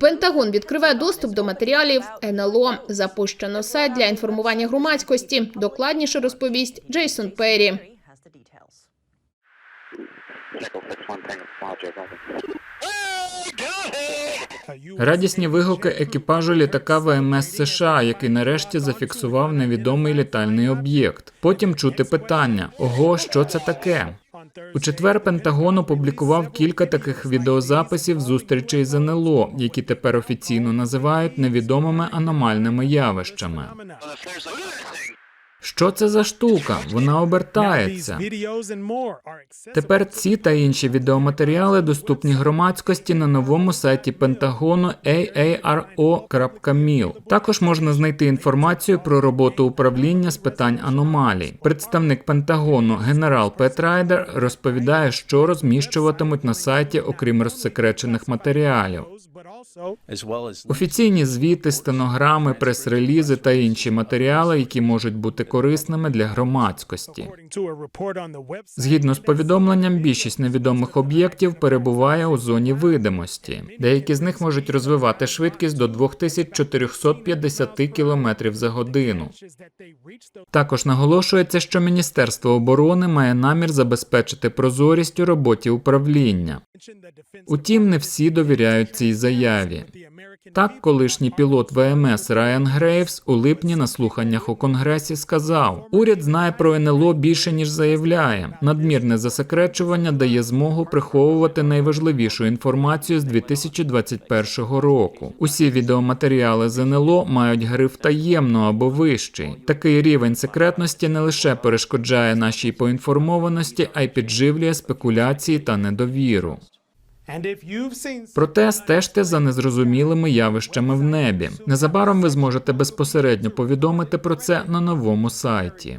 Пентагон відкриває доступ до матеріалів НЛО. Запущено сайт для інформування громадськості. Докладніше розповість Джейсон Перрі. Радісні вигуки екіпажу літака ВМС США, який нарешті зафіксував невідомий літальний об'єкт. Потім чути питання: ого, що це таке? У четвер Пентагон опублікував кілька таких відеозаписів зустрічей з НЛО, які тепер офіційно називають невідомими аномальними явищами. Що це за штука? Вона обертається. Тепер ці та інші відеоматеріали доступні громадськості на новому сайті Пентагону aaro.mil. Також можна знайти інформацію про роботу управління з питань аномалій. Представник Пентагону генерал Пет Райдер розповідає, що розміщуватимуть на сайті, окрім розсекречених матеріалів. Офіційні звіти, стенограми, прес-релізи та інші матеріали, які можуть бути корисними для громадськості. Згідно з повідомленням, більшість невідомих об'єктів перебуває у зоні видимості. Деякі з них можуть розвивати швидкість до 2450 км за годину. Також наголошується, що Міністерство оборони має намір забезпечити прозорість у роботі управління. Утім, не всі довіряють цій заяві. Так, колишній пілот ВМС Райан Грейвс у липні на слуханнях у Конгресі сказав: уряд знає про НЛО більше ніж заявляє. Надмірне засекречування дає змогу приховувати найважливішу інформацію з 2021 року. Усі відеоматеріали з НЛО мають гриф таємно або вищий. Такий рівень секретності не лише перешкоджає нашій поінформованості, а й підживлює спекуляції та недовіру. Проте стежте за незрозумілими явищами в небі. Незабаром ви зможете безпосередньо повідомити про це на новому сайті.